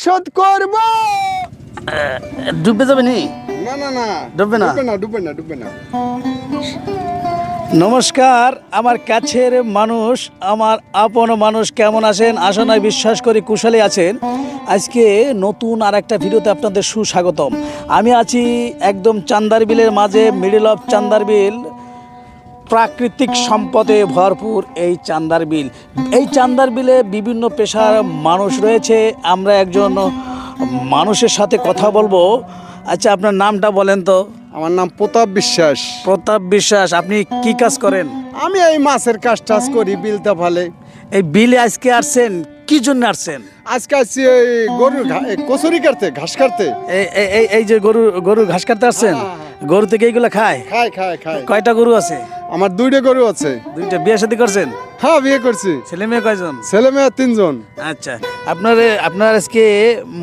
বসত করব। ডুবে যাবে নি? না না না। ডুববে না? ডুববে না ডুববে না ডুববে না। নমস্কার আমার কাছের মানুষ আমার আপন মানুষ কেমন আছেন? আশা নয় বিশ্বাস করি কুশলে আছেন। আজকে নতুন আর একটা ভিডিওতে আপনাদের সুস্বাগতম। আমি আছি একদম চান্দার বিলের মাঝে মিডল অফ চান্দার বিল প্রাকৃতিক সম্পদে ভরপুর এই চান্দার বিল। এই চান্দার বিলে বিভিন্ন পেশার মানুষ রয়েছে। আমরা একজন মানুষের সাথে কথা বলব। আচ্ছা আপনার নামটা বলেন তো। আমার নাম প্রতাপ বিশ্বাস। প্রতাপ বিশ্বাস আপনি কি কাজ করেন? আমি এই মাছের কাজ টাজ করি বিলটা ফালে। এই বিলে আজকে আসছেন কি জন্য আসছেন? আজকে আসছি ওই গরুর কচুরি কাটতে ঘাস কাটতে। এই- এই- এই এই যে গরু গরু ঘাস কাটতে আসছেন? গরু থেকে এইগুলো খায়? খায় খায় খায়। কয়টা গরু আছে? আমার দুইটা গরু আছে। দুইটা বিয়ে শাদী করছেন? হ্যাঁ বিয়ে করছি। ছেলে মেয়ে কয়জন? ছেলে মেয়ে তিনজন। আচ্ছা আপনার আপনার আজকে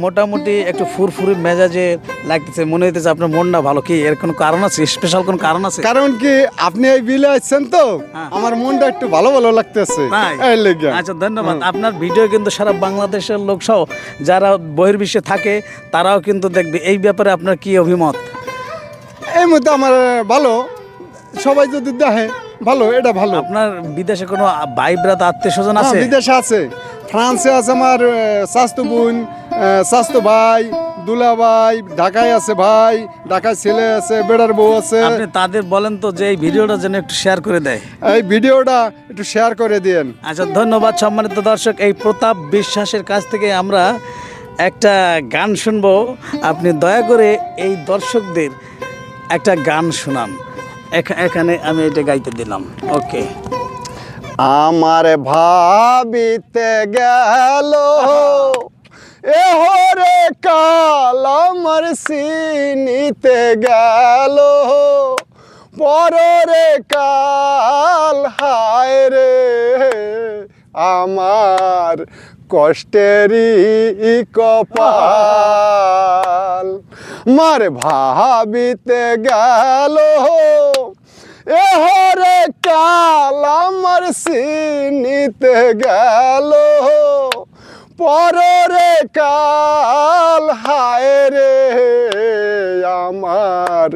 মোটামুটি একটু ফুরফুরি মেজাজে লাগতেছে মনে হইতেছে আপনার মনটা ভালো কি? এর কোনো কারণ আছে? স্পেশাল কোনো কারণ আছে? কারণ কি আপনি এই বিলে আসছেন তো হ্যাঁ। আমার মনটা একটু ভালো ভালো লাগতেছে। এই লেগে আচ্ছা ধন্যবাদ। আপনার ভিডিও কিন্তু সারা বাংলাদেশের লোক সহ যারা বহির্বিশ্বে থাকে তারাও কিন্তু দেখবে এই ব্যাপারে আপনার কি অভিমত? এই মধ্যে আমার ভালো। সবাই যদি দেখে ভালো এটা ভালো। আপনার বিদেশে কোনো ভাই ব্রাত আত্মীয় স্বজন হ্যাঁ, আছে? বিদেশে আছে। ফ্রান্সে আছে আমার স্বাস্থ্য বোন স্বাস্থ্য ভাই দুলা ভাই ঢাকায় আছে ভাই ঢাকায় ছেলে আছে বেড়ার বউ আছে। আপনি তাদের বলেন তো যে এই ভিডিওটা যেন একটু শেয়ার করে দেয়। এই ভিডিওটা একটু শেয়ার করে দিয়েন। আচ্ছা ধন্যবাদ সম্মানিত দর্শক। এই প্রতাপ বিশ্বাসের কাছ থেকে আমরা একটা গান শুনব। আপনি দয়া করে এই দর্শকদের একটা গান শোনান এখা- এখানে আমি এটা গাইতে দিলাম। ওকে। আমার ভাবিতে গেল এ হরে কাল আমার সিনিতে গেল পররে কাল, হায় রে, আমার কষ্টেরই কপাল। মার ভাবিতে গেল। এ হরে কাল আমার সিনিতে গেল। পররে কাল হায় রে আমার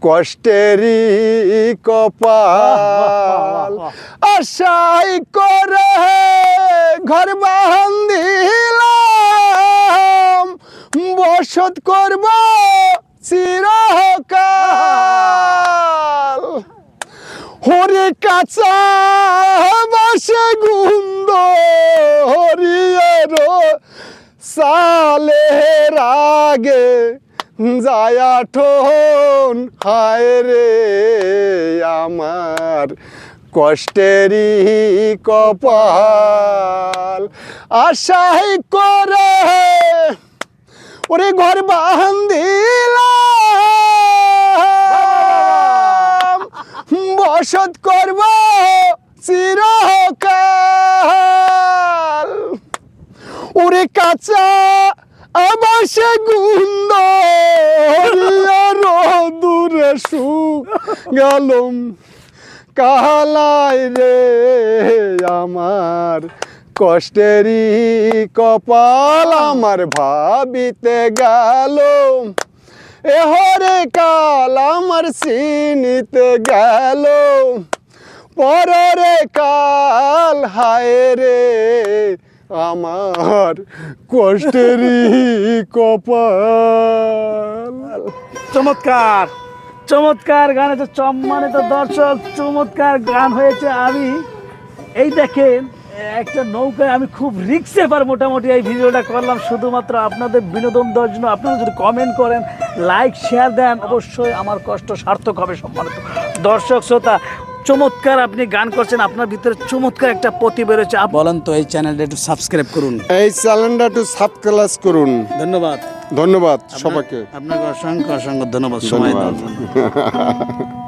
কষ্টেরই কপাল। আশাই করে ঘর বান্ধিলাম বসত করব। চিরকাল। হরি কাঁচা গুন্দ হরিয়ের সালের আগে যায়া ঠোন, হায় রে আমার কষ্টেরই কপাল। আশাই করে ওরে ঘর বান্ধিলাম বসত করব চিরকাল। ওরে কাঁচা আবাসে গুন্দ দূরে সু গেলম। কালায় রে আমার কষ্টেরই কপাল আমার ভাবিতে গেল। এ হরে কাল আমার সিনিতে গেল। পররে কাল, হায় রে, আমার কষ্টেরই কপাল। চমৎকার চমৎকার গান হচ্ছে সম্মানিত দর্শক, চমৎকার গান হয়েছে। আমি এই দেখেন একটা নৌকায় আমি খুব রিক্সে পার মোটামুটি এই ভিডিওটা করলাম। শুধুমাত্র আপনাদের বিনোদন দেওয়ার জন্য। আপনারা যদি কমেন্ট করেন লাইক শেয়ার দেন অবশ্যই আমার কষ্ট সার্থক হবে সম্মানিত দর্শক শ্রোতা। চমৎকার আপনি গান করছেন আপনার ভিতরে চমৎকার একটা প্রতিভা রয়েছে। আপ- বলেন তো এই চ্যানেলটা একটু সাবস্ক্রাইব করুন। এই চ্যানেলটা একটু সাবস্ক্রাইব করুন। ধন্যবাদ। ধন্যবাদ সবাইকে। আপনাকে অসংখ্য অসংখ্য ধন্যবাদ। সময় দেওয়ার জন্য। ধন্যবাদ।